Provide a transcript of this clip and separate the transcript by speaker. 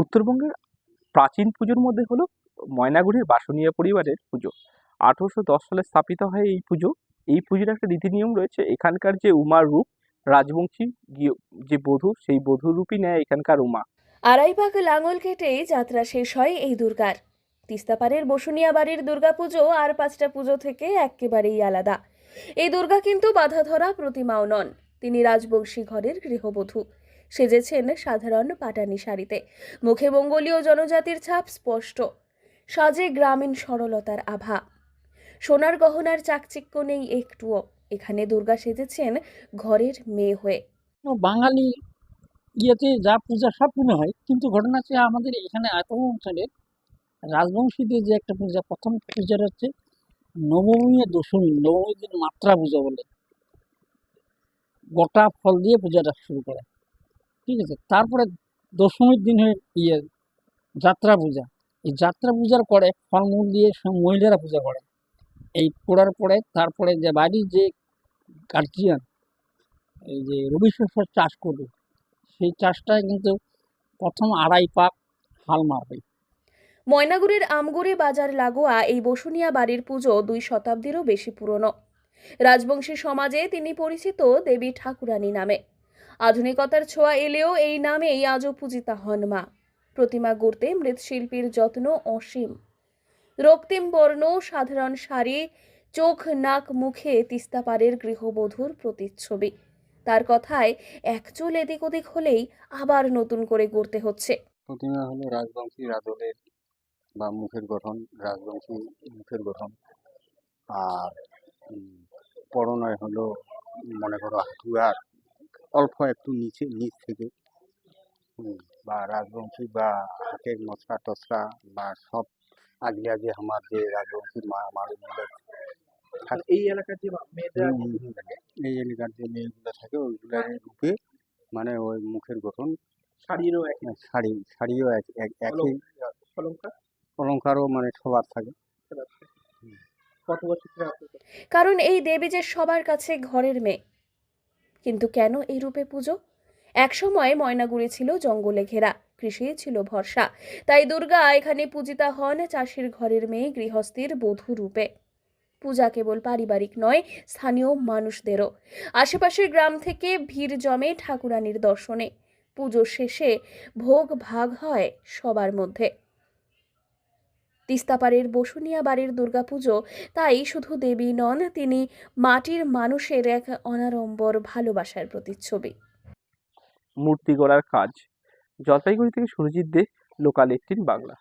Speaker 1: উত্তরবঙ্গের প্রাচীন পুজোর মধ্যে হলো ময়নাগুড়ির বাসুনিয়া পরিবারের পুজো। আঠেরোশো দশ সালে স্থাপিত হয় এই পুজো। এই পুজোর একটা রীতি নিয়ম রয়েছে, এখানকার যে উমার রূপ, রাজবংশী যে বধূ, সেই বধূ রূপই নেয় এখানকার উমা।
Speaker 2: আড়াই পাক লাঙল কেটেই যাত্রা শেষ হয় এই দুর্গার। তিস্তাপাড়ের বসুনিয়া বাড়ির দুর্গাপুজো আর পাঁচটা পুজো থেকে একেবারেই আলাদা। এই দুর্গা কিন্তু বাধা ধরা প্রতিমাও নন। তিনি রাজবংশী ঘরের গৃহবধূ। সেজেছেন সাধারণ পাটানি শাড়িতে। মুখে মঙ্গোলীয় জনজাতির ছাপ স্পষ্ট। সাজে গ্রামীণ সরলতার আভা। সোনার গহনার চাকচিক্য নেই একটুও। এখানে দুর্গা সেজেছেন ঘরের মেয়ে হয়ে।
Speaker 3: বাঙালি ইয়েতে যা পূজা সব পূজা হয়, কিন্তু ঘটনা হচ্ছে আমাদের এখানে এত অঞ্চলে রাজবংশীদের যে একটা পূজা, প্রথম পূজাটা হচ্ছে নবমী দশমী। নবমী দিন মাত্রা পূজা বলে। গোটা ফল দিয়ে পূজাটা শুরু করে। ঠিক আছে? তারপরে দশমীর দিন ইয়ে যাত্রা পূজা। এই যাত্রা পূজার পরে ফলমূল দিয়ে সব মহিলারা পূজা করে। এই করার পরে তারপরে যে বাড়ির যে গার্জিয়ান এই যে রবি শস্য চাষ করবে, সেই চাষটা কিন্তু প্রথম আড়াই পাক হাল মারবে।
Speaker 2: ময়নাগুড়ির আমগুড়ি বাজার লাগোয়া এই বসুনিয়া বাড়ির পুজো দুই শতাব্দীরও বেশি পুরনো। রাজবংশী সমাজে তিনি পরিচিত দেবী ঠাকুরানী নামে। আধুনিকতার ছোঁয়া এলেও এই নামেই আজও পূজিতা হন মা। প্রতিমা গড়তে মৃৎশিল্পীর যত্ন অসীম। রক্তিম বর্ণ, সাধারণ শাড়ি, চোখ, নাক, মুখে তিস্তাপাড়ের গৃহবধূর প্রতিচ্ছবি। তার কথায় এক চুল এদিক ওদিক হলেই আবার নতুন করে গড়তে হচ্ছে।
Speaker 4: প্রতিমা হলো রাজবংশী রাজলের বা মুখের গঠন, রাজবংশী মুখের গঠন। আর পরনয় হলো, মনে করো, হাতুয়ার অল্প একটু নিচে নিচ থেকে। বা রাজবংশী বা হাতের নসরা টসরা বা সব আগে আগে আমার যে রাজবংশী মা মানুষগুলো
Speaker 1: এই এলাকার যে।
Speaker 4: এই এলাকার যে মেয়েগুলো থাকে ওইগুলার রূপে মানে ওই মুখের গঠন
Speaker 1: শাড়িরও এক
Speaker 4: শাড়ি শাড়িও এক এক- একই।
Speaker 1: অলঙ্কার
Speaker 4: অলঙ্কারও মানে সবার থাকে।
Speaker 1: কত বছর ধরে
Speaker 2: কারণ এই দেবী যে সবার কাছে ঘরের মেয়ে কিন্তু কেন এই রূপে পুজো? একসময় ময়নাগুড়ি ছিল জঙ্গলে ঘেরা কৃষি ছিল ভরসা। তাই দুর্গা এখানে পূজিতা হন চাষির ঘরের মেয়ে গৃহস্থীর বধূ রূপে। পূজা কেবল পারিবারিক নয়, স্থানীয় মানুষদেরও। আশেপাশের গ্রাম থেকে ভিড় জমে ঠাকুরানীর দর্শনে। পুজো শেষে ভোগ ভাগ হয় সবার মধ্যে। তিস্তাপাড়ের বসুনিয়া বাড়ির দুর্গাপুজো। তাই শুধু দেবী নন, তিনি মাটির মানুষের এক অনাড়ম্বর ভালোবাসার প্রতিচ্ছবি।
Speaker 1: মূর্তি গড়ার কাজ। জলপাইগুড়ি থেকে সুরজিৎ দে লোকাল বাংলা